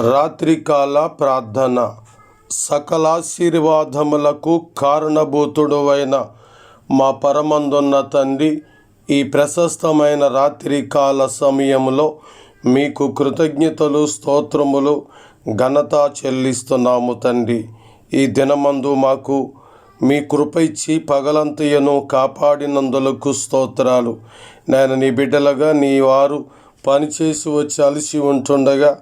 రాత్రికాల ప్రార్థన. సకలాశీర్వాదములకు కారణభూతుడువైన మా పరమందున్న తండ్రి ఈ ప్రశస్తమైన రాత్రికాల సమయంలో మీకు కృతజ్ఞతలు స్తోత్రములు ఘనత చెల్లిస్తున్నాము తండ్రి. ఈ దినమందు మాకు మీ కృపైచ్చి పగలంతయను కాపాడినందులకు స్తోత్రాలు. నేను నీ బిడ్డలుగా నీ వారు పనిచేసి వచ్చి అలసి ఉంటుండగా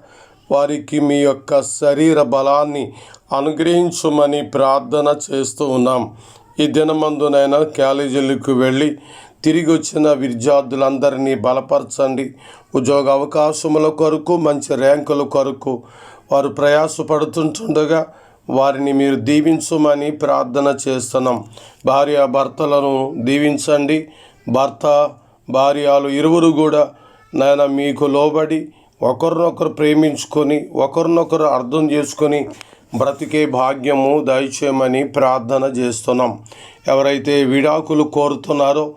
వారికి మీ యొక్క శరీర బలాన్ని అనుగ్రహించమని ప్రార్థన చేస్తూ ఉన్నాం. ఈ దినమందునైనా కాలేజీలకు వెళ్ళి తిరిగి వచ్చిన విద్యార్థులందరినీ బలపరచండి. ఉద్యోగ అవకాశముల కొరకు మంచి ర్యాంకుల కొరకు వారు ప్రయాసపడుతుంటుండగా వారిని మీరు దీవించమని ప్రార్థన చేస్తున్నాం. భార్య భర్తలను దీవించండి. భర్త భార్యలు ఇరువురు కూడా నాయన మీకు లోబడి ఒకరినొకరు ప్రేమించుకొని ఒకరినొకరు అర్థం చేసుకొని బ్రతికే భాగ్యము దయచేయమని ప్రార్థన చేస్తున్నాం. ఎవరైతే విడాకులు కోరుతున్నారో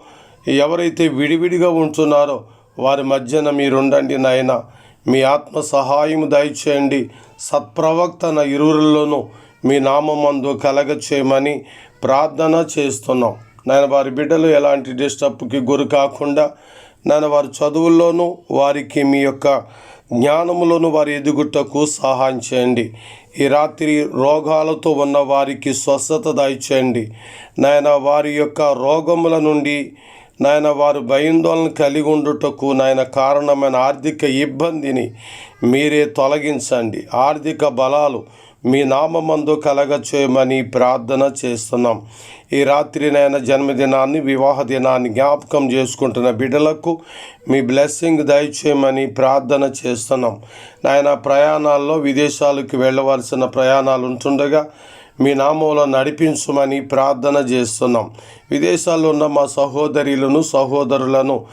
ఎవరైతే విడివిడిగా ఉంటున్నారో వారి మధ్యన మీరుండండి నాయన. మీ ఆత్మ సహాయం దయచేయండి. సత్ప్రవక్తన ఇరువురిలోనూ మీ నామందు కలగ చేయమని ప్రార్థన చేస్తున్నాం. నాయన వారి బిడ్డలు ఎలాంటి డిస్టర్బ్కి గురి కాకుండా నాయన వారి చదువుల్లోనూ వారికి మీ యొక్క జ్ఞానములను వారి ఎదుగుటకు సహాయం చేయండి. ఈ రాత్రి రోగాలతో ఉన్న వారికి స్వస్థత దయచేయండి. నాయన వారి యొక్క రోగముల నుండి నాయన వారు భయాందోళన కలిగి ఉండుటకు నాయన కారణమైన ఆర్థిక ఇబ్బందిని మీరే తొలగించండి. ఆర్థిక బలాలు మీ నామందు కలగ చేయమని ప్రార్థన చేస్తున్నాం. ఈ రాత్రి నాయన జన్మదినాన్ని వివాహ దినాన్ని జ్ఞాపకం చేసుకుంటున్న బిడ్డలకు మీ బ్లెస్సింగ్ దయచేయమని ప్రార్థన చేస్తున్నాం. నాయన ప్రయాణాల్లో విదేశాలకు వెళ్ళవలసిన ప్రయాణాలు ఉంటుండగా మీ నామంలో నడిపించమని ప్రార్థన చేస్తున్నాం. విదేశాల్లో ఉన్న మా సహోదరులను సహోదరులను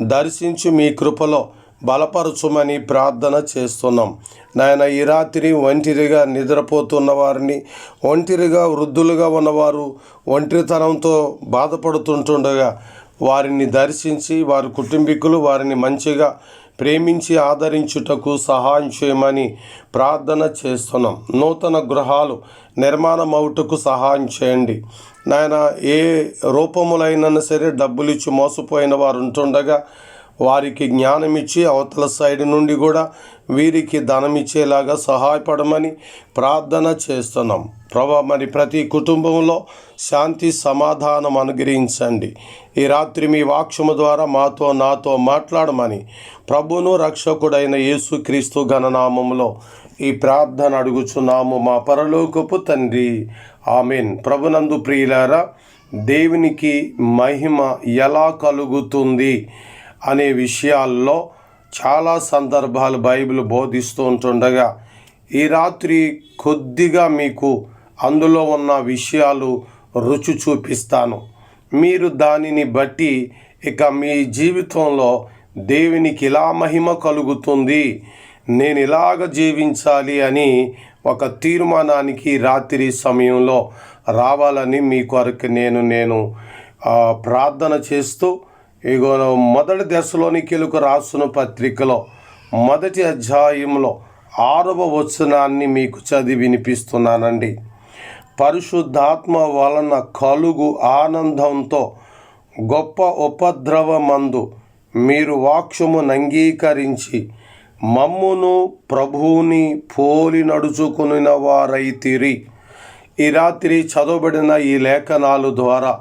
దర్శించి మీ కృపలో బలపరచుమని ప్రార్థన చేస్తున్నాం. నాయన ఈ రాత్రి ఒంటిరిగా నిద్రపోతున్న వారిని ఒంటిరిగా వృద్ధులుగా ఉన్నవారు ఒంటరితనంతో బాధపడుతుంటుండగా వారిని దర్శించి వారి కుటుంబీకులు వారిని మంచిగా ప్రేమించి ఆదరించుటకు సహాయం చేయమని ప్రార్థన చేస్తున్నాం. నూతన గృహాలు నిర్మాణం అవుటకు సహాయం చేయండి. నాయన ఏ రూపములైనా సరే డబ్బులు ఇచ్చి మోసపోయిన వారు ఉంటుండగా వారికి జ్ఞానం ఇచ్చి అవతల సైడ్ నుండి కూడా వీరికి ధనం ఇచ్చేలాగా సహాయపడమని ప్రార్థన చేస్తున్నాం. ప్రభా మరి ప్రతి కుటుంబంలో శాంతి సమాధానం అనుగ్రహించండి. ఈ రాత్రి మీ వాక్షము ద్వారా మాతో నాతో మాట్లాడమని ప్రభును రక్షకుడైన యేసుక్రీస్తు ఘననామంలో ఈ ప్రార్థన అడుగుచున్నాము. మా పరలోకపు తండ్రి ఆమెన్. ప్రభునందు ప్రియులారా దేవునికి మహిమ ఎలా కలుగుతుంది? అనే విషయాల్లో చాలా సందర్భాలు బైబిల్ బోధిస్తూ ఉంటుండగా ఈ రాత్రి కొద్దిగా మీకు అందులో ఉన్న విషయాలు రుచి చూపిస్తాను. మీరు దానిని బట్టి ఇక మీ జీవితంలో దేవునికి ఇలా మహిమ కలుగుతుంది నేను ఇలాగ జీవించాలి అని ఒక తీర్మానానికి రాత్రి సమయంలో రావాలని మీ కొరకు నేను నేను ప్రార్థన చేస్తూ ఇగో మొదటి దశలోని కెలుకు రాసిన పత్రికలో మొదటి అధ్యాయంలో ఆరవ వచనాన్ని మీకు చదివి వినిపిస్తున్నానండి. పరిశుద్ధాత్మ వలన కలుగు ఆనందంతో గొప్ప ఉపద్రవమందు మీరు వాక్యమును అంగీకరించి మమ్మును ప్రభువుని పోలి నడుచుకుని వారైతిరి. ఈ రాత్రి చదవబడిన ఈ లేఖనాలు ద్వారా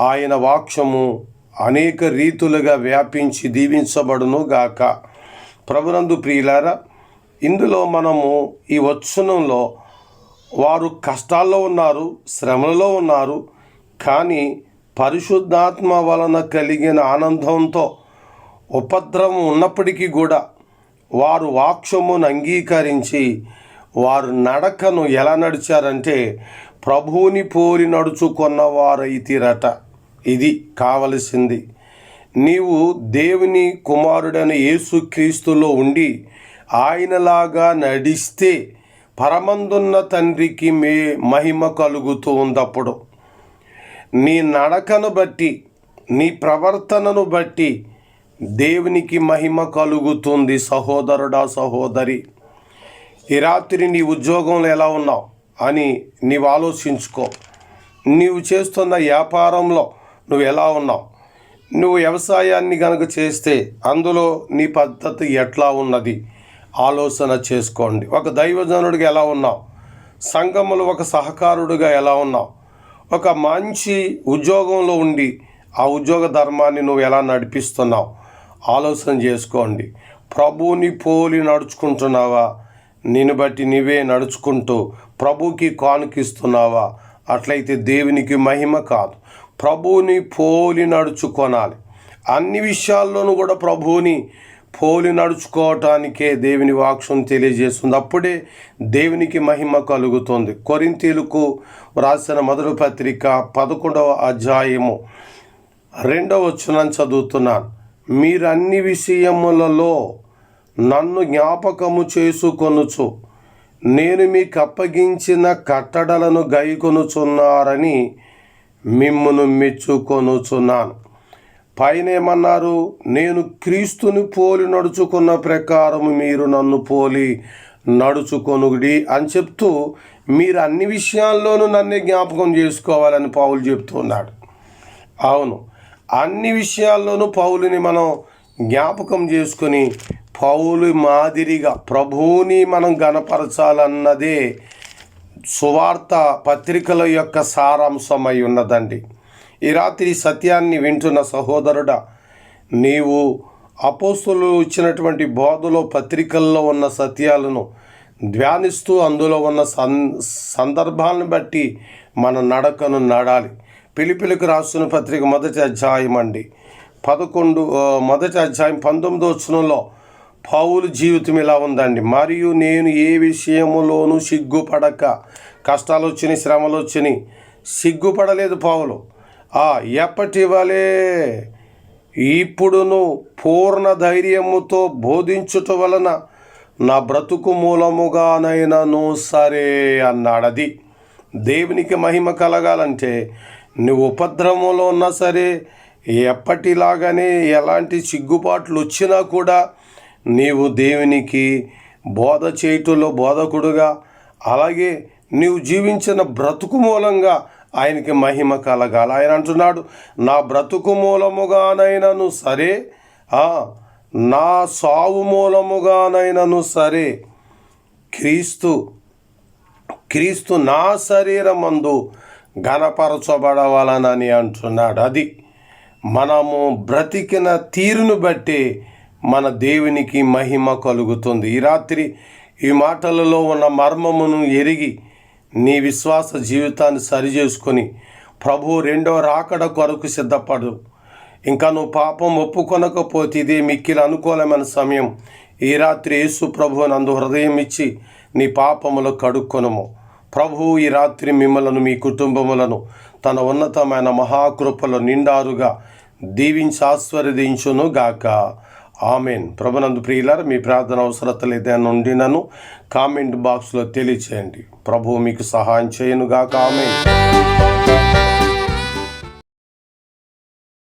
ఆయన వాక్యము అనేక రీతులుగా వ్యాపించి దీవించబడును గాక. ప్రభునందు ప్రియులారా ఇందులో మనము ఈ వచ్చనంలో వారు కష్టాల్లో ఉన్నారు శ్రమలలో ఉన్నారు కానీ పరిశుద్ధాత్మ వలన కలిగిన ఆనందంతో ఉపద్రవం ఉన్నప్పటికీ కూడా వారు వాక్షమును అంగీకరించి వారు నడకను ఎలా నడిచారంటే ప్రభువుని పోరి నడుచుకున్న వారైతిరట ఇది కావలసింది. నీవు దేవుని కుమారుడైన యేసుక్రీస్తులో ఉండి ఆయనలాగా నడిస్తే పరమందున్న తండ్రికి మే మహిమ కలుగుతూ ఉందప్పుడు నీ నడకను బట్టి నీ ప్రవర్తనను బట్టి దేవునికి మహిమ కలుగుతుంది సహోదరుడా సహోదరి. ఈ రాత్రి నీ ఉద్యోగంలో ఎలా ఉన్నావు అని నీవు ఆలోచించుకో. నీవు చేస్తున్న వ్యాపారంలో నువ్వు ఎలా ఉన్నావు? నువ్వు వ్యవసాయాన్ని కనుక చేస్తే అందులో నీ పద్ధతి ఎట్లా ఉన్నది? ఆలోచన చేసుకోండి. ఒక దైవజనుడిగా ఎలా ఉన్నావు? సంఘములు ఒక సహకారుడిగా ఎలా ఉన్నావు? ఒక మంచి ఉద్యోగంలో ఉండి ఆ ఉద్యోగ ధర్మాన్ని నువ్వు ఎలా నడిపిస్తున్నావు? ఆలోచన చేసుకోండి. ప్రభువుని పోలి నడుచుకుంటున్నావా? నిన్ను బట్టి నీవే నడుచుకుంటూ ప్రభుకి కానుకిస్తున్నావా? అట్లయితే దేవునికి మహిమ కాదు. ప్రభువుని పోలి నడుచుకొనాలి. అన్ని విషయాల్లోనూ కూడా ప్రభువుని పోలి నడుచుకోవటానికే దేవుని వాక్యం తెలియజేస్తుంది. అప్పుడే దేవునికి మహిమ కలుగుతుంది. కొరింతీలకు రాసిన మొదటి పత్రిక పదకొండవ అధ్యాయము రెండవ వచనం చదువుతున్నాను. మీరు అన్ని విషయములలో నన్ను జ్ఞాపకము చేసుకొనుచు నేను మీకు అప్పగించిన కట్టడలను గైకొనుచున్నారని మిమ్మును మెచ్చుకొనుచున్నాను. పైన ఏమన్నారు నేను క్రీస్తుని పోలి నడుచుకున్న ప్రకారం మీరు నన్ను పోలి నడుచుకొనుడి అని చెప్తూ మీరు అన్ని విషయాల్లోనూ నన్నే జ్ఞాపకం చేసుకోవాలని పౌలు చెప్తున్నాడు. అవును అన్ని విషయాల్లోనూ పౌలుని మనం జ్ఞాపకం చేసుకుని పౌలు మాదిరిగా ప్రభువుని మనం గణపరచాలన్నదే సువార్త పత్రికల యొక్క సారాంశమై ఉన్నదండి. ఈ రాత్రి సత్యాన్ని వింటున్న సహోదరుడా నీవు అపోస్తులు ఇచ్చినటువంటి బోధలో పత్రికల్లో ఉన్న సత్యాలను ధ్యానిస్తూ అందులో ఉన్న సం సందర్భాలను బట్టి మన నడకను నడాలి. పిలిపిలికి రాసిన పత్రిక మొదటి అధ్యాయం అండి పదకొండు మొదటి అధ్యాయం పంతొమ్మిదో వచనంలో పౌలు జీవితం ఇలా ఉందండి? మరియు నేను ఏ విషయములోనూ సిగ్గుపడక కష్టాలు వచ్చినాయి శ్రమలు వచ్చినాయి సిగ్గుపడలేదు పౌలు. ఎప్పటి వలే? ఇప్పుడును పూర్ణ ధైర్యముతో బోధించుట వలన నా బ్రతుకు మూలముగానైనాను సరే అన్నాడు అది దేవునికి మహిమ కలగాలంటే నువ్వు ఉపద్రవంలో ఉన్నా సరే ఎప్పటిలాగానే ఎలాంటి సిగ్గుపాట్లు వచ్చినా కూడా నీవు దేవునికి బోధ చేయటంలో బోధకుడుగా అలాగే నీవు జీవించిన బ్రతుకు మూలంగా ఆయనకి మహిమ కలగాలి. ఆయన అంటున్నాడు నా బ్రతుకు మూలముగానైనను సరే నా సావు మూలముగానైనను సరే క్రీస్తు క్రీస్తు నా శరీరమందు ఘనపరచబడవాలనని అంటున్నాడు. అది మనము బ్రతికిన తీరును బట్టి మన దేవునికి మహిమ కలుగుతుంది. ఈ రాత్రి ఈ మాటలలో ఉన్న మర్మమును ఎరిగి నీ విశ్వాస జీవితాన్ని సరిచేసుకొని ప్రభు రెండో రాకడ కొరకు సిద్ధపడు. ఇంకా నువ్వు పాపం ఒప్పుకొనకపోతే ఇదే మిక్కిలి అనుకూలమైన సమయం. ఈ రాత్రి యేసు ప్రభు నందు హృదయం ఇచ్చి నీ పాపములు కడుక్కొనము. ప్రభువు ఈ రాత్రి మిమ్మలను మీ కుటుంబములను తన ఉన్నతమైన మహాకృపలో నిండారుగా దీవించి ఆస్వాదించును గాక ఆమెన్. ప్రభునందు ప్రియులారు మీ ప్రార్థన అవసరతలు ఏదైనా ఉండినను కామెంట్ బాక్స్లో తెలియచేయండి. ప్రభువు మీకు సహాయం చేయనుగాక. ఆమెన్.